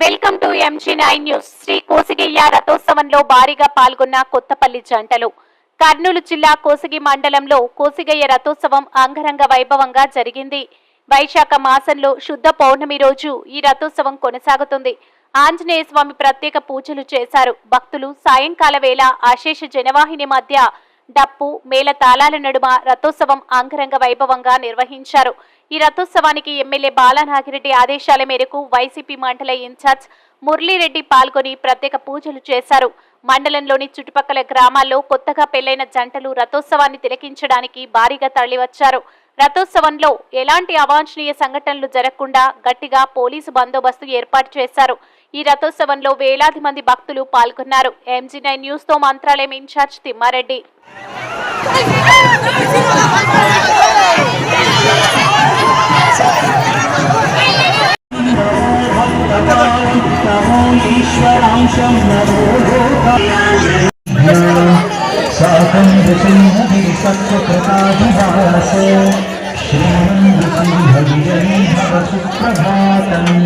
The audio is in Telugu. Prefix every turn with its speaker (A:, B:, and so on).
A: Welcome MG nine news Shri Kosigiyya రథోత్సవంలో భారీగా పాల్గొన్న కొత్తపల్లి జంటలు. కర్నూలు జిల్లా కోసిగి మండలంలో కోసిగయ్య రథోత్సవం అంగరంగ వైభవంగా జరిగింది. వైశాఖ మాసంలో శుద్ధ పౌర్ణమి రోజు ఈ రథోత్సవం కొనసాగుతుంది. ఆంజనేయ స్వామి ప్రత్యేక పూజలు చేశారు. భక్తులు సాయంకాల వేళ అశేష జనవాహిని మధ్య డప్పు మేళ తాళాల నడుమ రథోత్సవం అంగరంగ వైభవంగా నిర్వహించారు. ఈ రథోత్సవానికి ఎమ్మెల్యే బాలానాగిరెడ్డి ఆదేశాల మేరకు వైసీపీ మండల ఇన్ఛార్జ్ మురళీరెడ్డి పాల్గొని ప్రత్యేక పూజలు చేశారు. మండలంలోని చుట్టుపక్కల గ్రామాల్లో కొత్తగా పెళ్ళైన జంటలు రథోత్సవాన్ని తిలకించడానికి భారీగా తరలివచ్చారు. రథోత్సవంలో ఎలాంటి అవాంఛనీయ సంఘటనలు జరగకుండా గట్టిగా పోలీసు బందోబస్తు ఏర్పాటు చేశారు. ఈ రథోత్సవంలో వేలాది మంది భక్తులు పాల్గొన్నారు ఎంజీ నైన్ న్యూస్ తో మంత్రాలయం ఇన్ఛార్జ్ తిమ్మారెడ్డి
B: ईश्वरांशं नमो साकं सिंहगिरि सत्त्वकृताधिवास श्रीमन्नसिंहविजयी भव सुप्रभातम्